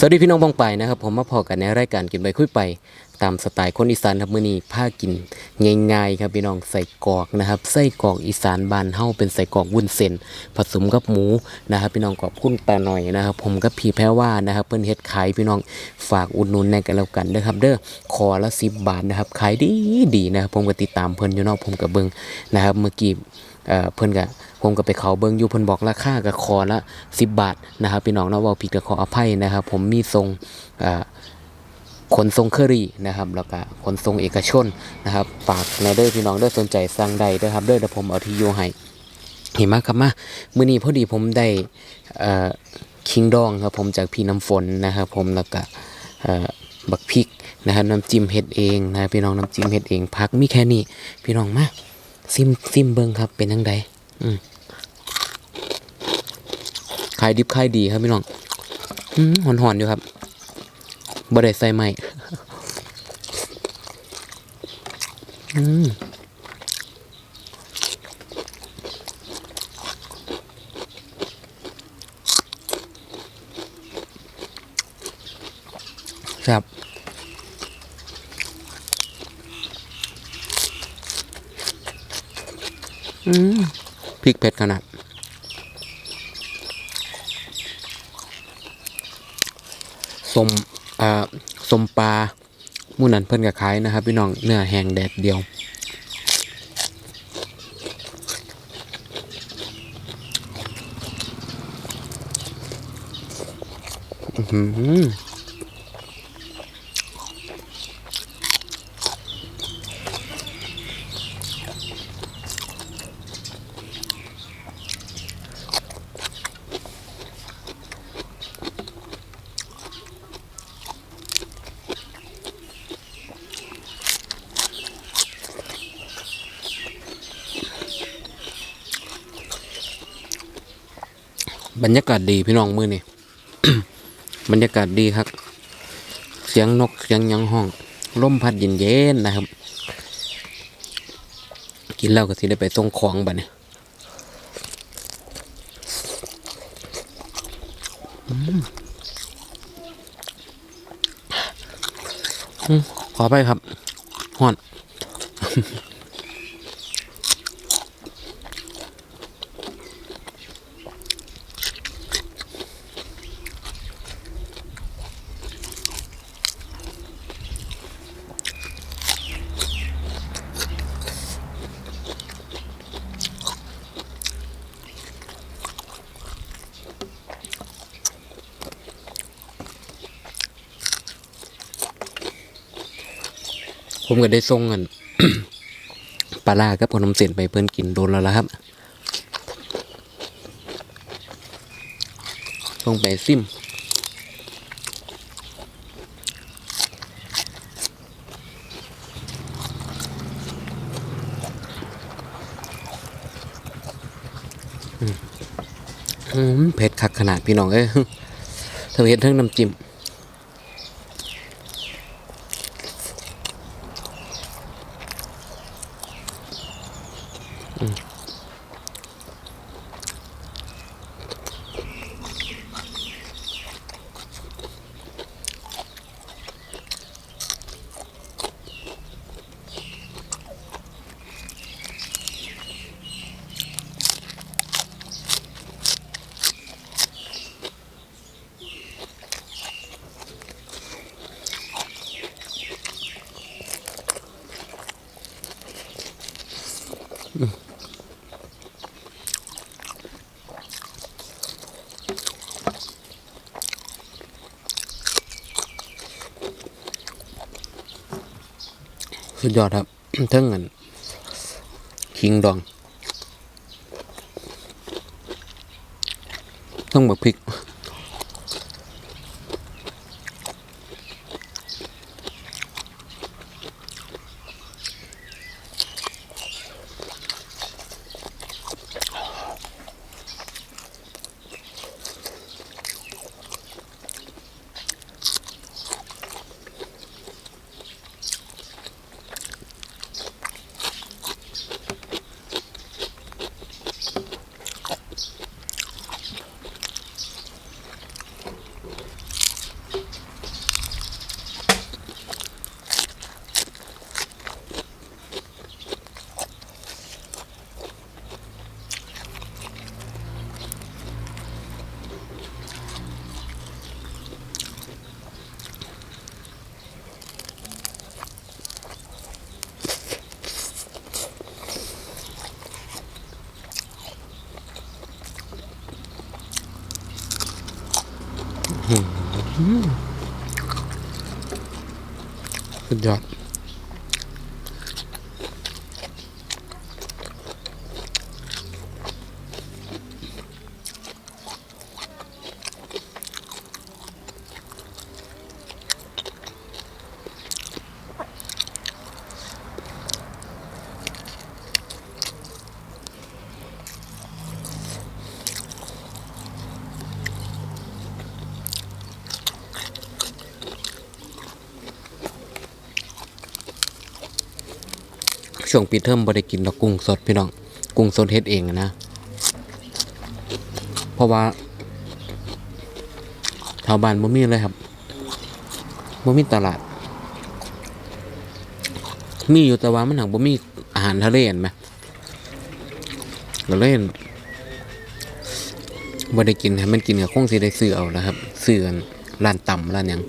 สวัสดีพี่น้องบองไปนะครับผมมาพอกันในรายการกินไปคุยไป ตามสไตล์คนอีสานครับมื้อนี้ผ้ากินง่ายๆครับพี่น้องใส่กอกนะครับใส่กอกอีสานบานเฮาเป็นใส่กอกวุ้นเส้นผสมกับหมูนะครับพี่น้องขอบคุณตาหน่อยนะครับ ผมกับพี่แพ้ว่านะครับเพิ่นเฮ็ดขายพี่น้องฝากอุดหนุนแน่กันแล้วกันเด้อครับ เด้อคอละ10บบาทนะครับขายดีดีนะครับผมก็ติดตามเพิ่นอยู่นาะผมก็เบิงนะครับเมื่อกี้ เอ่อเพิ่นก็ผมก็ไปเขาเบิ่งอยู่เพิ่นบอกราคาก็คอละ10 บาทนะครับพี่น้องเนาะเว้าผิดก็ขออภัยนะครับ ผมมีทรงเอ่อขนทรงเคอรี่นะครับแล้วก็ขนทรงเอกชนนะครับฝากในเด้อพี่น้องเด้อสนใจสั่งได้เด้อครับเด้อเดี๋ยวผมเอาที่อยู่ให้เห็นมาครับมามื้อนี้พอดีผมได้เอ่อคิงดองครับผมจากพี่น้ำฝนนะครับผมแล้วก็เอ่อบักพริกนะครับน้ำจิ้มเฮ็ดเองนะพี่น้องน้ำจิ้มเฮ็ดเองพักมีแค่นี้พี่น้องมา ซิมซิมเบิงครับเป็นยังไงอืมขายดิบขายดีครับพี่น้องอืมหอนๆอยู่ครับบ่ได้ใส่ใหม่อืมครับ อืมพริกเผ็ดขนาดสมอ่าสมปลามูนันเพิ่นก็ขายนะครับ พี่น้องเนื้อแห้งแดดเดียว อื้อ บรรยากาศดีพี่น้องมือนี่ บรรยากาศดีครับ เสียงนกเสียงยังห้องลมพัดเย็นเย็นๆนะครับ กินแล้วก็สิได้ไปส่งของบัดเนี่ยขอไปครับห่อน ผมก็ได้ส่งเงินปลาล่ากับขนมเส้นไปเพื่อนกินโดนแล้วละครับส่งไปซิมอืมเผ็ดคักขนาดพี่น้องเอ้ยเธอเห็นทั้งน้ำจิ้ม Mm. สุดยอดครับ เท่งเงินคิงดองต้องบักพริก สุ ช่วงปีเทอมบ่ได้กินดอกกุ้งสดพี่น้อง กุ้งสดเฮ็ดเองนะ เพราะว่าแถวบ้านบ่มีเลยครับบ่มีตลาด มีอยู่แต่ว่ามันหังบ่มีอาหารทะเลเห็นไหมก็เลยบ่ได้กินให้มันกินกับคงสิได้ซื้อเอานะครับซื้อกันร้านต่ำร้านหยัง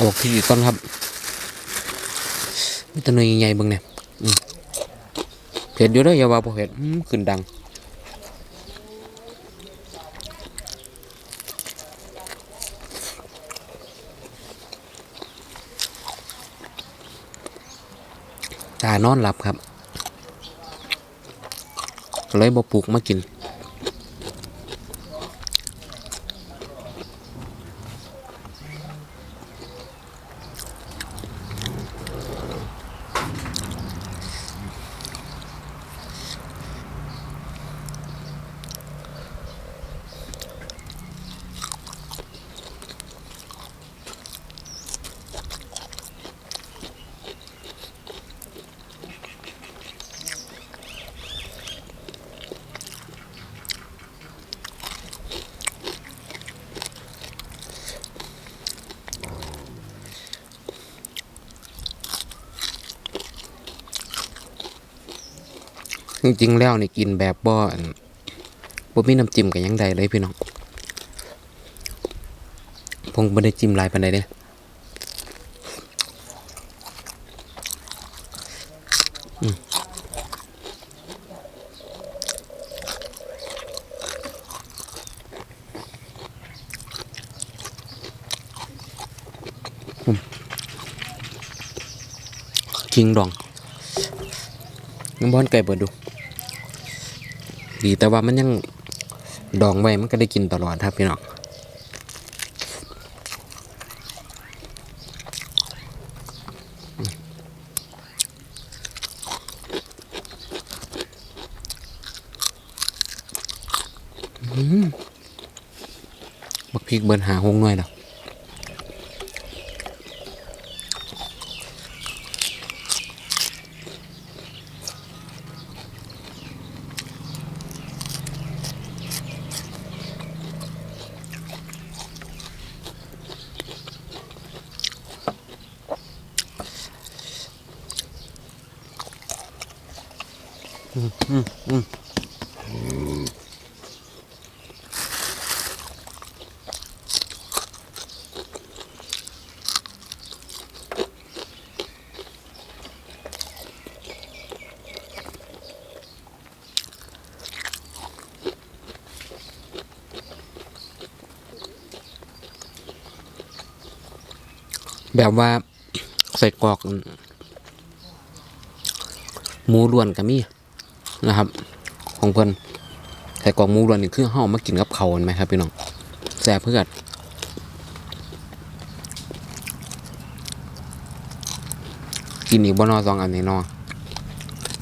เอาบอกที่ต้นครับมีตัวหน่วยใหญ่ๆบิ่งเนี่ยเผ็ดอยู่ด้ออย่าวาเผ็ดขึ้นดังตานอนหลับครับ เลยบ่ปลูกมากิน จริงๆแล้วนี่กินแบบบ่อั่นบ่มีน้ำจิ้มกับยังใดเลยพี่น้องผมบ่ได้จิ้มลายปานใดเด้คิงดองน้ำบอนไก่เปิดดู ดีแต่ว่ามันยังดองไว้มันก็ได้กินตลอดครับพี่น้องบักพริกเบิร์นหาหงหน่อยดอ แบบว่าใส่กรอก หมูล้วนก็มี นะครับ ของเพิ่นใส่กวางมูรวนนี่คือห่อมากินกับเขาเห็นไหมครับพี่น้องแซ่บเพื่อนกินอีกบนอสองอันในนอ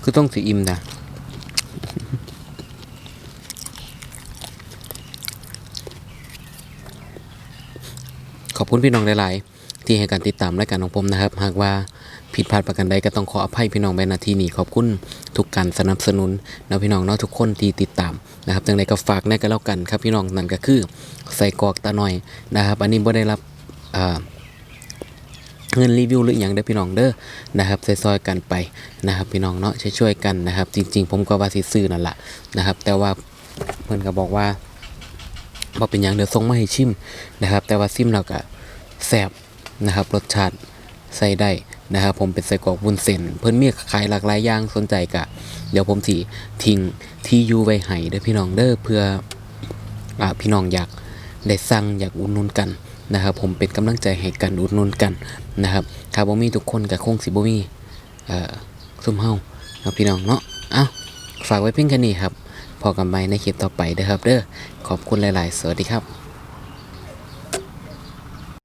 คือต้องสีอิ่มนะขอบคุณพี่น้องหลายๆ ที่ให้การติดตามรายการของผมนะครับ หากว่าผิดพลาดประการใดก็ต้องขออภัยพี่น้องไปณที่นี้ขอบคุณทุกการสนับสนุนนะพี่น้องเนาะทุกคนที่ติดตามนะครับจังใดก็ฝากแน่กันแล้วกันครับพี่น้องนั่นก็คือใส่กอกตาหน่อยนะครับ อันนี้บ่ได้รับเงินรีวิวหรืออย่างเด้อพี่น้องเด้อนะครับซอยๆกันไปนะครับ พี่น้องเนาะช่วยๆกันนะครับ จริง ๆ ผมก็ว่าสิซื้อนั่นแหละนะครับ แต่ว่าเพื่อนก็บอกว่าบ่เป็นอย่างเดียวส่งมาให้ชิมนะครับ แต่ว่าซิมเราก็แซ่บ นะครับ รสชาติใส่ได้นะครับ ผมเป็นไส้กรอกวุ้นเส้นเพิ่นมีขายหลากหลายอย่างสนใจกะ เดี๋ยวผมสิทิ้งที่อยู่ไว้ให้เด้อพี่น้องเด้อเพื่ออพี่น้องอยากได้สั่งอยากอุดหนุนกันนะครับ ผมเป็นกำลังใจให้กันอุดหนุนกันนะครับถ้าบ่มีทุกคนก็คงสิบ่มีเอ่อซุ่มเฮาครับพี่น้องเนาะเอ้าฝากไว้เพียงแค่นี้ครับพอกันใหม่ในคลิปต่อไปเด้อครับเด้อขอบคุณหลาย ๆ สวัสดีครับ